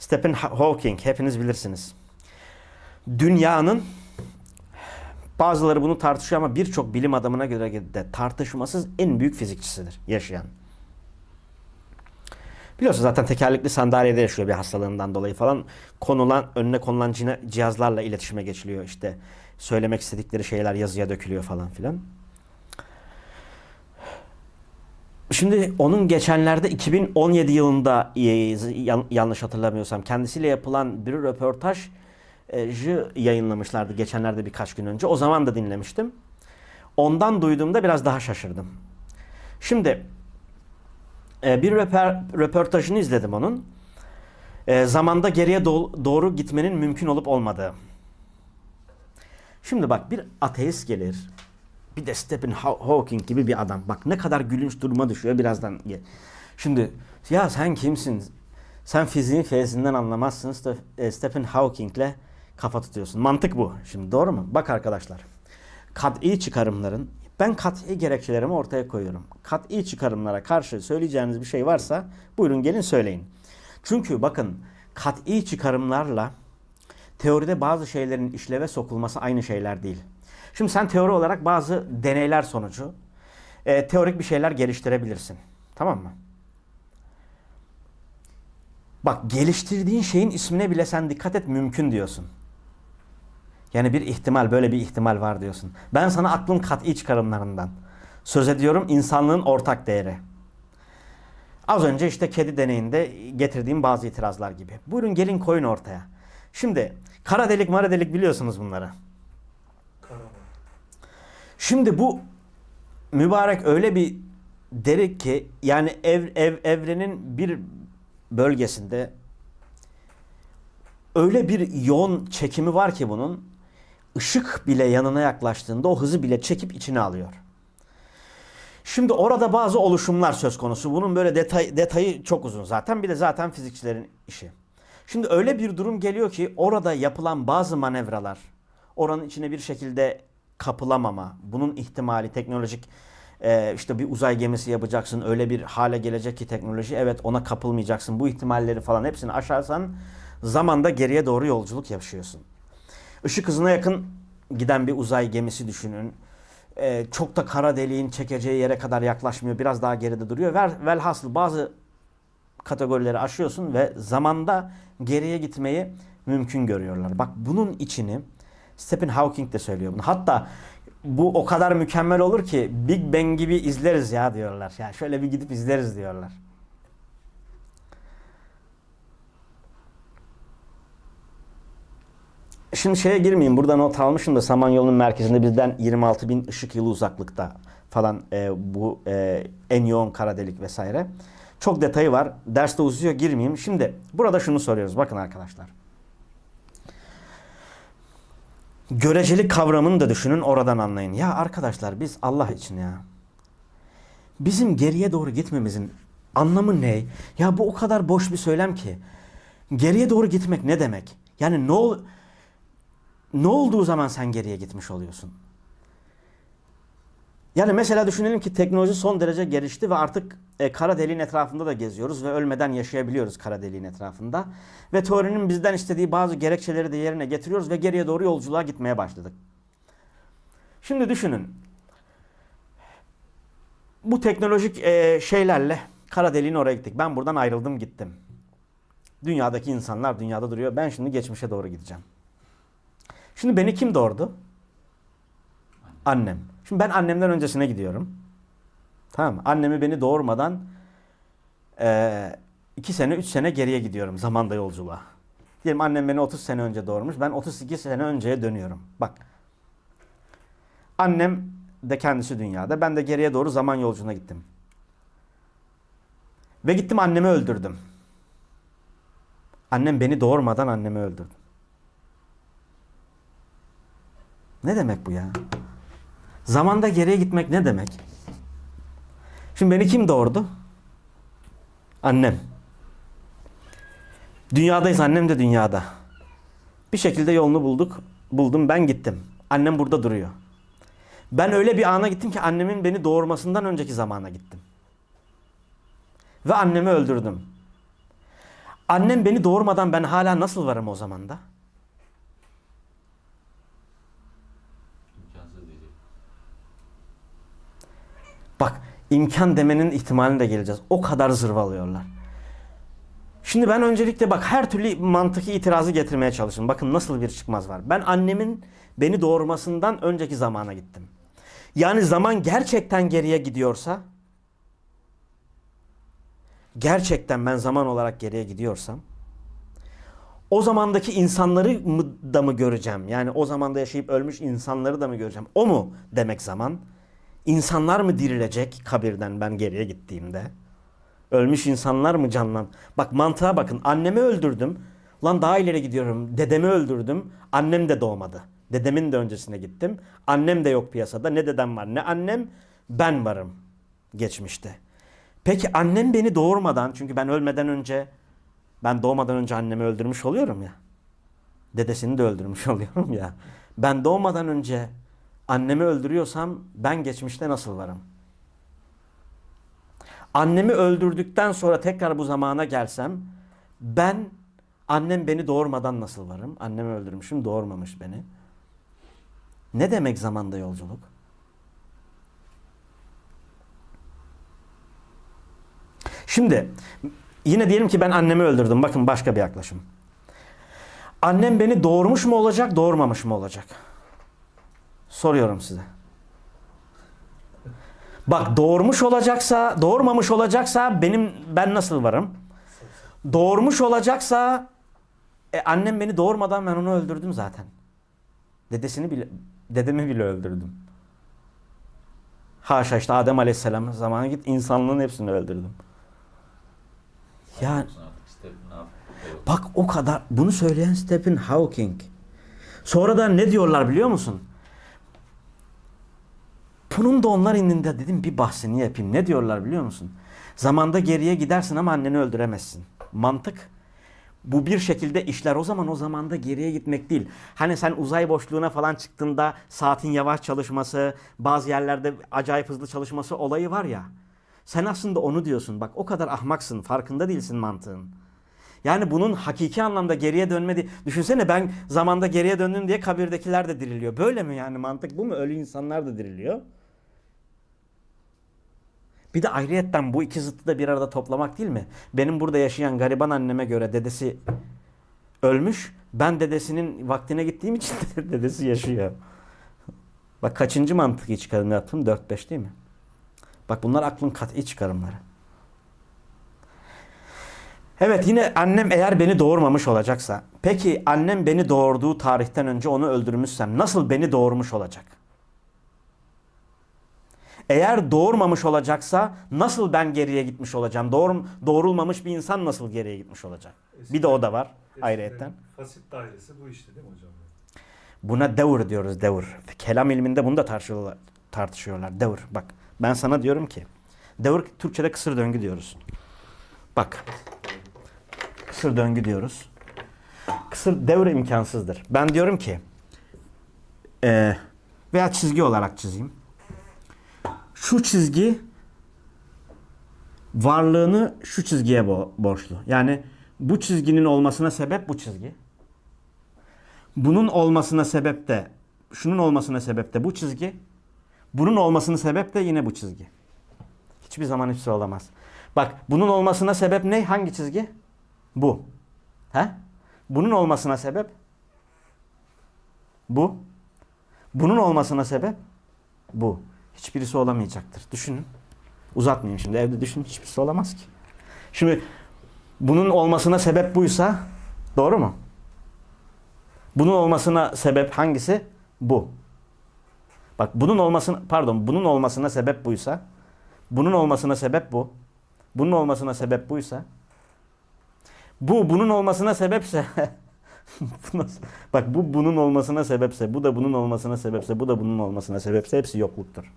Stephen Hawking hepiniz bilirsiniz. Dünyanın bazıları bunu tartışıyor ama birçok bilim adamına göre de tartışmasız en büyük fizikçisidir yaşayan. Biliyorsun zaten tekerlekli sandalyede yaşıyor bir hastalığından dolayı falan. Konulan, önüne konulan cihazlarla iletişime geçiliyor işte. Söylemek istedikleri şeyler yazıya dökülüyor falan filan. Şimdi onun geçenlerde 2017 yılında e, yan- yanlış hatırlamıyorsam kendisiyle yapılan bir röportajı yayınlamışlardı geçenlerde birkaç gün önce. O zaman da dinlemiştim. Ondan duyduğumda biraz daha şaşırdım. Şimdi e, bir röportajını izledim onun. E, zamanda geriye do- doğru gitmenin mümkün olup olmadığı. Şimdi bak bir ateist gelir. Bir de Stephen Haw- Hawking gibi bir adam. Bak ne kadar gülünç duruma düşüyor birazdan. Şimdi ya sen kimsin? Sen fiziğin feyzinden anlamazsın. E, Stephen Hawking'le kafa tutuyorsun. Mantık bu. Şimdi doğru mu? Bak arkadaşlar. Kat'i çıkarımların ben kat'i gerekçelerimi ortaya koyuyorum. Kat'i çıkarımlara karşı söyleyeceğiniz bir şey varsa buyurun gelin söyleyin. Çünkü bakın kat'i çıkarımlarla teoride bazı şeylerin işleve sokulması aynı şeyler değil. Şimdi sen teori olarak bazı deneyler sonucu e, teorik bir şeyler geliştirebilirsin. Tamam mı? Bak geliştirdiğin şeyin ismine bile sen dikkat et mümkün diyorsun. Yani bir ihtimal, böyle bir ihtimal var diyorsun. Ben sana aklın kat'i çıkarımlarından söz ediyorum insanlığın ortak değeri. Az önce işte kedi deneyinde getirdiğim bazı itirazlar gibi. Buyurun gelin koyun ortaya. Şimdi kara delik mara delik biliyorsunuz bunları. Şimdi bu mübarek öyle bir derik ki yani ev, ev evrenin bir bölgesinde öyle bir yoğun çekimi var ki bunun ışık bile yanına yaklaştığında o hızı bile çekip içine alıyor. Şimdi orada bazı oluşumlar söz konusu. Bunun böyle detay, detayı çok uzun zaten. Bir de zaten fizikçilerin işi. Şimdi öyle bir durum geliyor ki orada yapılan bazı manevralar, oranın içine bir şekilde kapılamama, bunun ihtimali teknolojik e, işte bir uzay gemisi yapacaksın öyle bir hale gelecek ki teknoloji evet ona kapılmayacaksın bu ihtimalleri falan hepsini aşarsan zamanda geriye doğru yolculuk yaşıyorsun. Işık hızına yakın giden bir uzay gemisi düşünün. Ee, çok da kara deliğin çekeceği yere kadar yaklaşmıyor. Biraz daha geride duruyor. Velhasıl bazı kategorileri aşıyorsun ve zamanda geriye gitmeyi mümkün görüyorlar. Bak bunun içini Stephen Hawking de söylüyor bunu. Hatta bu o kadar mükemmel olur ki Big Bang gibi izleriz ya diyorlar. Ya şöyle bir gidip izleriz diyorlar. Şimdi şeye girmeyeyim. Burada not almışım da Samanyolu'nun merkezinde bizden 26 bin ışık yılı uzaklıkta falan e, bu e, en yoğun kara delik vesaire. Çok detayı var. Derste uzuyor girmeyeyim. Şimdi burada şunu soruyoruz. Bakın arkadaşlar. Görecelik kavramını da düşünün oradan anlayın. Ya arkadaşlar biz Allah için ya. Bizim geriye doğru gitmemizin anlamı ne? Ya bu o kadar boş bir söylem ki. Geriye doğru gitmek ne demek? Yani ne ol ne olduğu zaman sen geriye gitmiş oluyorsun. Yani mesela düşünelim ki teknoloji son derece gelişti ve artık e, kara deliğin etrafında da geziyoruz ve ölmeden yaşayabiliyoruz kara deliğin etrafında. Ve teorinin bizden istediği bazı gerekçeleri de yerine getiriyoruz ve geriye doğru yolculuğa gitmeye başladık. Şimdi düşünün. Bu teknolojik e, şeylerle kara deliğin oraya gittik. Ben buradan ayrıldım gittim. Dünyadaki insanlar dünyada duruyor. Ben şimdi geçmişe doğru gideceğim. Şimdi beni kim doğurdu? Annem. Şimdi ben annemden öncesine gidiyorum. Tamam mı? Annemi beni doğurmadan eee, iki sene, üç sene geriye gidiyorum zamanda yolculuğa. Diyelim annem beni 30 sene önce doğurmuş. Ben 32 sene önceye dönüyorum. Bak. Annem de kendisi dünyada. Ben de geriye doğru zaman yolculuğuna gittim. Ve gittim annemi öldürdüm. Annem beni doğurmadan annemi öldürdü. Ne demek bu ya? Zamanda geriye gitmek ne demek? Şimdi beni kim doğurdu? Annem. Dünyadayız annem de dünyada. Bir şekilde yolunu bulduk. Buldum ben gittim. Annem burada duruyor. Ben öyle bir ana gittim ki annemin beni doğurmasından önceki zamana gittim. Ve annemi öldürdüm. Annem beni doğurmadan ben hala nasıl varım o zaman Bak imkan demenin ihtimaline de geleceğiz. O kadar zırvalıyorlar. Şimdi ben öncelikle bak her türlü mantıki itirazı getirmeye çalıştım. Bakın nasıl bir çıkmaz var. Ben annemin beni doğurmasından önceki zamana gittim. Yani zaman gerçekten geriye gidiyorsa gerçekten ben zaman olarak geriye gidiyorsam o zamandaki insanları mı, da mı göreceğim? Yani o zamanda yaşayıp ölmüş insanları da mı göreceğim? O mu demek zaman? İnsanlar mı dirilecek kabirden ben geriye gittiğimde? Ölmüş insanlar mı canlan? Bak mantığa bakın. Annemi öldürdüm. Lan daha ileri gidiyorum. Dedemi öldürdüm. Annem de doğmadı. Dedemin de öncesine gittim. Annem de yok piyasada. Ne dedem var ne annem. Ben varım geçmişte. Peki annem beni doğurmadan çünkü ben ölmeden önce ben doğmadan önce annemi öldürmüş oluyorum ya. Dedesini de öldürmüş oluyorum ya. Ben doğmadan önce annemi öldürüyorsam ben geçmişte nasıl varım? Annemi öldürdükten sonra tekrar bu zamana gelsem ben annem beni doğurmadan nasıl varım? Annemi öldürmüşüm doğurmamış beni. Ne demek zamanda yolculuk? Şimdi yine diyelim ki ben annemi öldürdüm. Bakın başka bir yaklaşım. Annem beni doğurmuş mu olacak, doğurmamış mı olacak? Soruyorum size. Bak doğurmuş olacaksa, doğurmamış olacaksa benim ben nasıl varım? Doğurmuş olacaksa e, annem beni doğurmadan ben onu öldürdüm zaten. Dedesini bile dedemi bile öldürdüm. Haşa işte Adem Aleyhisselam zamanı git insanlığın hepsini öldürdüm. Ya Anlıyor musun artık işte ne yap? Evet. Bak o kadar bunu söyleyen Stephen Hawking. Sonra da ne diyorlar biliyor musun? Bunun da onlar indinde dedim bir bahsini yapayım. Ne diyorlar biliyor musun? Zamanda geriye gidersin ama anneni öldüremezsin. Mantık bu bir şekilde işler o zaman o zamanda geriye gitmek değil. Hani sen uzay boşluğuna falan çıktığında saatin yavaş çalışması, bazı yerlerde acayip hızlı çalışması olayı var ya. Sen aslında onu diyorsun. Bak o kadar ahmaksın, farkında değilsin mantığın. Yani bunun hakiki anlamda geriye dönmedi. Düşünsene ben zamanda geriye döndüm diye kabirdekiler de diriliyor. Böyle mi yani mantık bu mu? Ölü insanlar da diriliyor. Bir de ayrıyetten bu iki zıttı da bir arada toplamak değil mi? Benim burada yaşayan gariban anneme göre dedesi ölmüş. Ben dedesinin vaktine gittiğim için dedesi yaşıyor. Bak kaçıncı mantıki çıkarım yaptım? 4-5 değil mi? Bak bunlar aklın kat'i çıkarımları. Evet yine annem eğer beni doğurmamış olacaksa. Peki annem beni doğurduğu tarihten önce onu öldürmüşsem nasıl beni doğurmuş olacak? Eğer doğurmamış olacaksa nasıl ben geriye gitmiş olacağım? Doğur, doğrulmamış bir insan nasıl geriye gitmiş olacak? Bir de o da var ayrıyetten. Fasit dairesi bu işte değil mi hocam? Buna devr diyoruz devr. Kelam ilminde bunu da tartışıyorlar. tartışıyorlar. Devr. Bak ben sana diyorum ki devr Türkçe'de kısır döngü diyoruz. Bak kısır döngü diyoruz. Kısır devr imkansızdır. Ben diyorum ki eee, veya çizgi olarak çizeyim. Şu çizgi varlığını şu çizgiye bo- borçlu. Yani bu çizginin olmasına sebep bu çizgi. Bunun olmasına sebep de şunun olmasına sebep de bu çizgi. Bunun olmasına sebep de yine bu çizgi. Hiçbir zaman hepsi olamaz. Bak bunun olmasına sebep ne? Hangi çizgi? Bu. He? Bunun olmasına sebep bu. Bunun olmasına sebep bu. Hiçbirisi olamayacaktır. Düşünün. Uzatmayayım şimdi. Evde düşünün. Hiçbirisi olamaz ki. Şimdi bunun olmasına sebep buysa doğru mu? Bunun olmasına sebep hangisi? Bu. Bak bunun olmasına pardon bunun olmasına sebep buysa bunun olmasına sebep bu. Bunun olmasına sebep buysa bu bunun olmasına sebepse bak bu bunun olmasına sebepse bu da bunun olmasına sebepse bu da bunun olmasına sebepse hepsi yokluktur.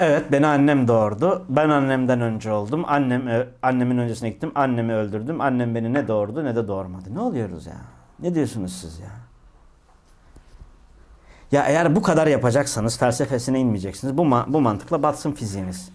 Evet beni annem doğurdu. Ben annemden önce oldum. Annem e, annemin öncesine gittim. Annemi öldürdüm. Annem beni ne doğurdu ne de doğurmadı. Ne oluyoruz ya? Ne diyorsunuz siz ya? Ya eğer bu kadar yapacaksanız felsefesine inmeyeceksiniz. Bu bu mantıkla batsın fiziğiniz.